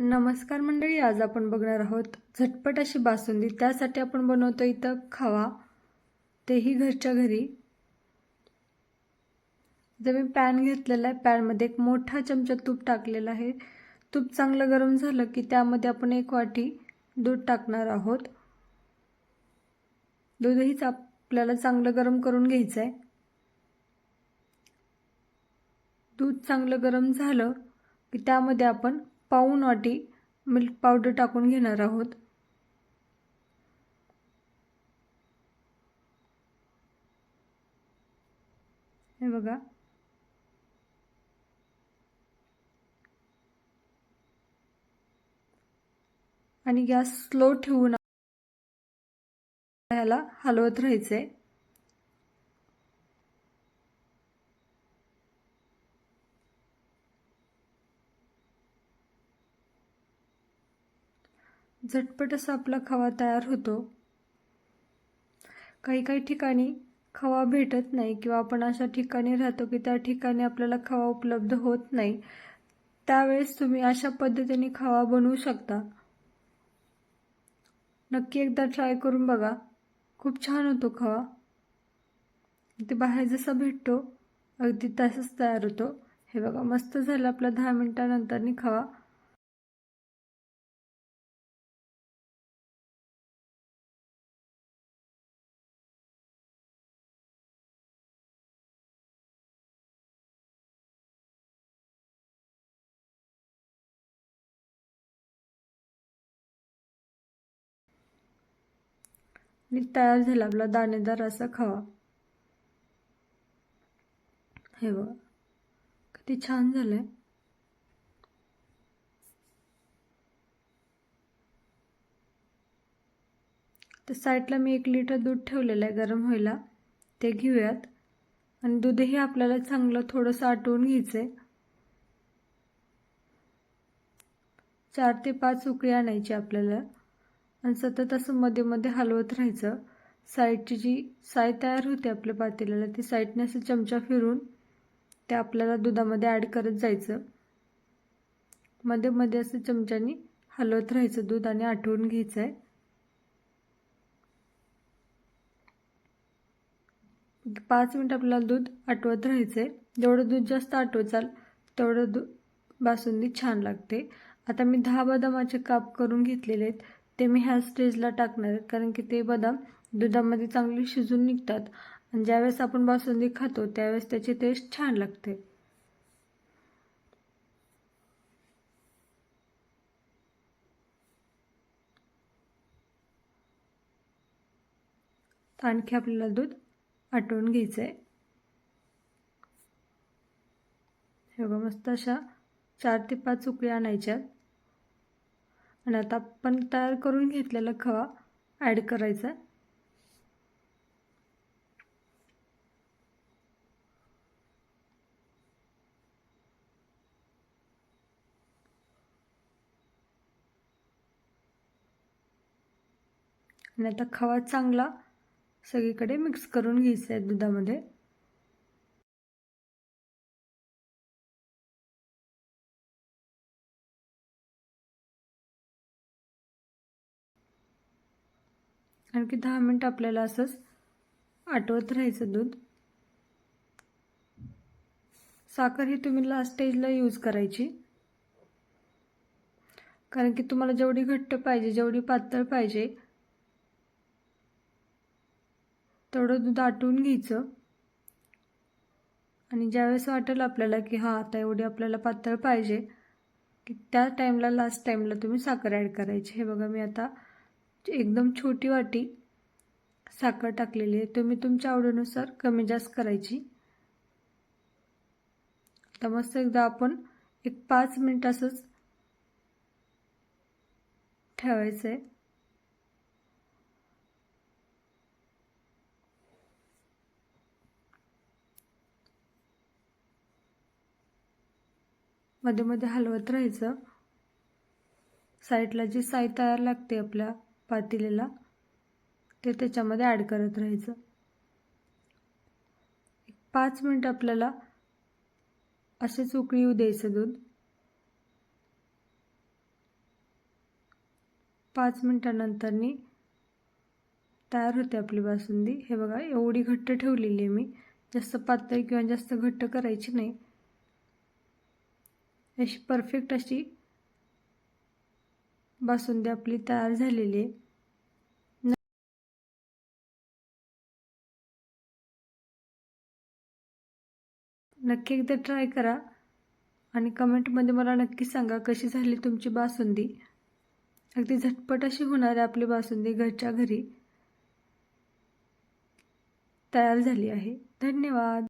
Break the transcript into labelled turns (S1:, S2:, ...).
S1: नमस्कार मंडळी आज आपण बघणार आहोत झटपट अशी बासुंदी. त्यासाठी आपण बनवतो इथं खवा. तेही घरच्या घरी. जर मी पॅन घेतलेला आहे. पॅनमध्ये एक मोठा चमचा तूप टाकलेला आहे. तूप चांगलं गरम झालं की त्यामध्ये आपण एक वाटी दूध टाकणार आहोत. दूधहीच आपल्याला चांगलं गरम करून घ्यायचं आहे दूध चांगलं गरम झालं की त्यामध्ये आपण पाऊ नॉटी मिल्क पावडर टाकून घेणार आहोत. हे बघा. आणि गॅस स्लो ठेवून ह्याला हलवत राहायचंय. झटपट असा आपला खवा तयार होतो. काही काही ठिकाणी खवा भेटत नाही किंवा आपण अशा ठिकाणी राहतो की त्या ठिकाणी आपल्याला खवा उपलब्ध होत नाही त्यावेळेस तुम्ही अशा पद्धतीने खवा बनवू शकता. नक्की एकदा ट्राय करून बघा. खूप छान होतो खवा. ते बाहेर जसा भेटतो अगदी तसंच तयार होतो. हे बघा मस्त झालं आपला दहा मिनटानंतरनी खवा. आणि तयार झाला आपला दाणेदार असा खवा. हे बघा किती छान झालंय. तर साईडला मी एक लिटर दूध ठेवलेलं आहे गरम व्हायला. ते घेऊयात. आणि दूधही आपल्याला चांगलं थोडंसं आटवून घ्यायचं आहे चार ते पाच उकळी आणायची आपल्याला. आणि सतत असं मध्ये मध्ये हलवत राहायचं. साईडची जी साय तयार होते आपल्या पातेल्याला ती साईडने असं चमचा फिरून ते आपल्याला दुधामध्ये ॲड करत जायचं. मध्ये मध्ये असं चमच्याने हलवत राहायचं दूध आणि आठवून घ्यायचं आहे पाच मिनिट आपल्याला दूध आटवत राहायचं आहे जेवढं दूध जास्त आटवचाल तेवढं दूध बासुंदी छान लागते. आता मी दहा बदामाचे काप करून घेतलेले आहेत. ते मी ह्या स्टेजला टाकणार आहेत. कारण की ते बदाम दुधामध्ये चांगले शिजून निघतात. आणि ज्यावेळेस आपण बासुंदी खातो त्यावेळेस त्याची टेस्ट छान लागते. आणखी आपल्याला दूध आटवून घ्यायचं आहे हे बघा मस्त अशा चार ते पाच उकळी आणायच्या आणि आता आपण तयार करून घेतलेला खवा ॲड करायचा. आणि आता खवा चांगला सगळीकडे मिक्स करून घ्यायचा आहे दुधामध्ये. आणखी दहा मिनटं आपल्याला असंच आटवत राहायचं दूध. साखर ही तुम्ही लास्ट स्टेजला यूज करायची. कारण की तुम्हाला जेवढी घट्ट पाहिजे जेवढी पातळ पाहिजे तेवढं दूध आटवून घ्यायचं. आणि ज्यावेळेस वाटेल आपल्याला की हां आता एवढी आपल्याला पातळ पाहिजे की त्या टाईमला लास्ट टाईमला तुम्ही साखर ॲड करायची. हे बघा मी आता एकदम छोटी वाटी साखर टाकलेली आहे. तुम्ही तुमच्या आवडीनुसार कमी जास्त करायची. तर मस्त एकदा आपण एक पाच मिनिट असंच ठेवायचं आहे मध्ये मध्ये हलवत राहायचं. साईडला जी साई तयार लागते आपल्या पातेलेला ते त्याच्यामध्ये ॲड करत राहायचं. पाच मिनट आपल्याला असेच उकळी येऊ द्यायचं दूध पाच मिनटानंतरनी तयार होते आपली बासुंदी. हे बघा एवढी घट्ट ठेवलेली आहे मी. जास्त पातळी किंवा जास्त घट्ट करायची नाही. अशी परफेक्ट अशी बासुंदी आपली तयार झालेली आहे. नक्की एकदा ट्राय करा आणि कमेंटमध्ये मला नक्की सांगा कशी झाली तुमची बासुंदी. अगदी झटपट अशी होणार आहे आपली बासुंदी घरच्या घरी. तयार झाली आहे. धन्यवाद.